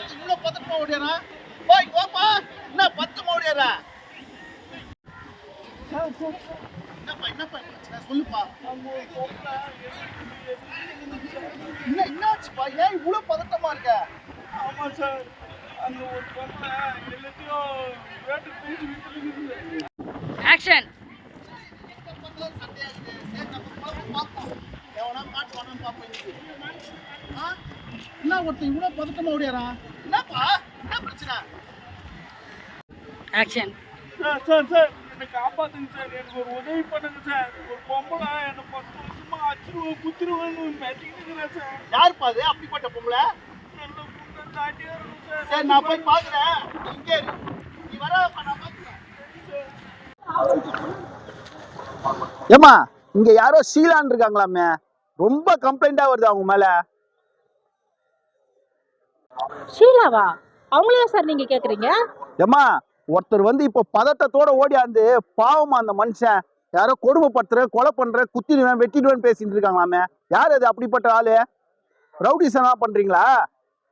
மோடியாரா ஓய் ஓப்பா என்ன பத்து மோடியாரா என்னப்பா என்னப்பா? சொல்லுப்பா. என்ன என்னாச்சுப்பா ஏன் இவ்வளவு பதட்டமா இருக்க? ஆமா சார். அந்த ஒரு பொம்பளை எல்லாத்தையும் வேட்டு பேசி விட்டுருக்குது ஆக்ஷன் எவனா மாட்டுவானான்னு பார்ப்போம் இன்னைக்கு. ஆ? என்ன ஒருத்தன் இவ்வளவு பதட்டமா ஓடியாரான் என்னப்பா? என்ன பிரச்சனை? ஆக்ஷன் சார் சார் சார் என்னை காப்பாத்துங்க சார். எனக்கு ஒரு உதவி பண்ணுங்க சார். ஒரு பொம்பளை என்னை பத்து வருஷமா அச்சுருவோம் குத்துருவேன்னு சார். யாருப்பா அது? அப்படிப்பட்ட பொம்பளை? சார். நான் போய் பாக்குறேன் இங்கே இரு. நீ வர நான் பாக்குறேன் ஏமா இங்க யாரோ ஷீலான் இருக்காங்களாமே. ரொம்ப கம்ப்ளைண்டா வருது அவங்க மேல. ஷீலாவா? அவங்களே சார் நீங்க கேக்குறீங்க? ஏமா ஒருத்தர் வந்து இப்போ பதட்டத்தோட ஓடியாந்து பாவமா அந்த மனுஷன் யாரோ கொடுமைப்படுத்துற கொலை பண்ற குத்திடுவேன் வெட்டிடுவேன் பேசிட்டு இருக்காங்களாமே. யார் அது அப்படிப்பட்ட ஆளு? ரவுடிசனா பண்றீங்களா?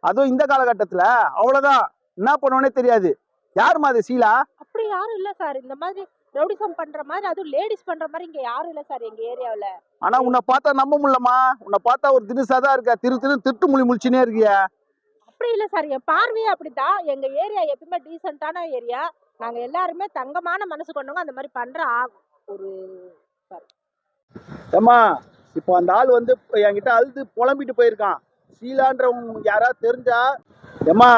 அதுவும் இந்த காலகட்டத்துல அவ்வளவுதான். என்ன பண்ணுவோனே தெரியாது. யாரும்மா அது ஷீலா? அப்படி யாரும் இல்ல சார். இந்த மாதிரி ரவுடிசம் பண்ற மாதிரி அதுவும் லேடிஸ் பண்ற மாதிரி இங்க யாரும் இல்ல சார் எங்க ஏரியாவுல. ஆனா உன்னை பார்த்தா நம்ப முடியலம்மா. உன்னை பார்த்தா ஒரு தினுசா தான் இருக்க. திரு திரு திட்டு மொழி முழிச்சுனே இருக்கிய. அப்படி இல்லை சார் என் பார்வையே அப்படிதான் எங்க ஏரியா எப்பயுமே டீசெண்டான ஏரியா நாங்க எல்லாருமே தங்கமான மனசு கொண்டவங்க. அந்த மாதிரி பண்ற ஆகும் ஒரு ஏம்மா இப்போ அந்த ஆள் வந்து என்கிட்ட அழுது புலம்பிட்டு போயிருக்கான். ஷீலான்றவங்க யாராவது தெரிஞ்சா? ஏம்மா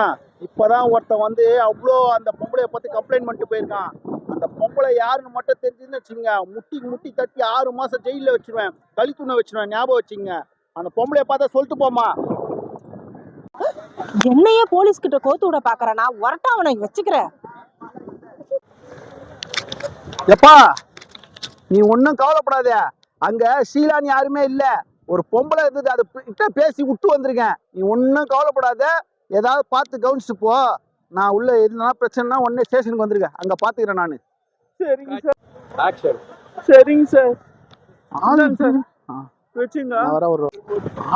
இப்போதான் ஒருத்தன் வந்து அவ்வளோ அந்த பொம்பளையை பத்தி கம்ப்ளைண்ட் பண்ணிட்டு போயிருக்கான். அந்த பொம்பளை யாருன்னு மட்டும் தெரிஞ்சுன்னு வச்சுங்க முட்டி முட்டி தட்டி ஆறு மாசம் ஜெயிலில் வச்சிருவேன். கழித்துண்ண வச்சிருவேன். ஞாபகம் வச்சுங்க அந்த பொம்பளையை பார்த்தா சொல்லிட்டு போமா என்னையே போலீஸ் கிட்ட கோத்து விட பாக்குறானா உரட்டா அவனை வச்சுக்கிறேன் எப்பா நீ ஒன்றும் கவலைப்படாத. அங்க ஷீலான்னு யாருமே இல்ல. ஒரு பொம்பளை இருந்தது அது கிட்ட பேசி விட்டு வந்திருக்கேன். நீ ஒன்றும் கவலைப்படாத. ஏதாவது பார்த்து கவனிச்சுட்டு போ. நான் உள்ள எதுனா பிரச்சனைனா உடனே ஸ்டேஷனுக்கு வந்திருக்கேன் அங்க பாத்துக்கிறேன் நான். சரிங்க சார். சரிங்க சார். ஆளு சார்.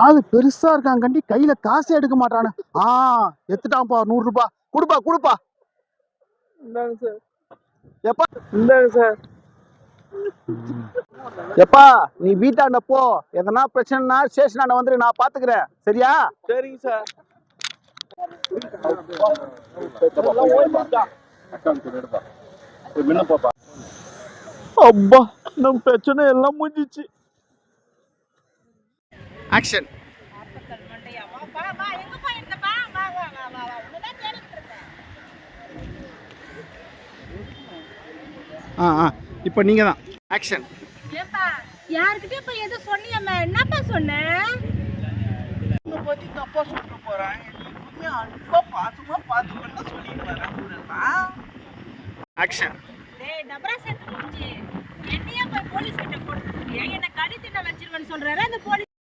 ஆளு பெருசா இருக்கான் கண்டி கையில காசே எடுக்க மாட்டானு ஆ எடுத்துட்டான்ப்பா நூறு ரூபாய் கொடுப்பா கொடுப்பா. இந்தாங்க சார். எப்பா? இந்தாங்க சார். எப்பா நீ வீட்டாண்ட போ. எதனா பிரச்சனைனா ஸ்டேஷனாண்ட வந்துரு நான் பாத்துக்கிறேன். சரியா? சரிங்க சார். அப்பா நம்ம பிரச்சனை எல்லாம் முடிஞ்சிச்சு. ஆக்ஷன் ஆ ஆ. இப்போ நீங்க தான். ஆக்ஷன் ஏப்பா யாருக்கிட்டே இப்ப எது சொன்னியம்மா? என்னப்பா சொன்ன? உங்களை பத்தி தப்பா சொல்லிட்டு போறேன். எப்பவுமே அன்பா பாசமா பார்த்துக்கணும் சொல்லிட்டு வரேன். ஆக்ஷன் டேய் டபரா செத்து போச்சு என்னையே போய் போலீஸ் கிட்ட போட்டு என்ன கடி தின்ன வச்சிருவேன்னு சொல்றாரு? அந்த போலீஸ்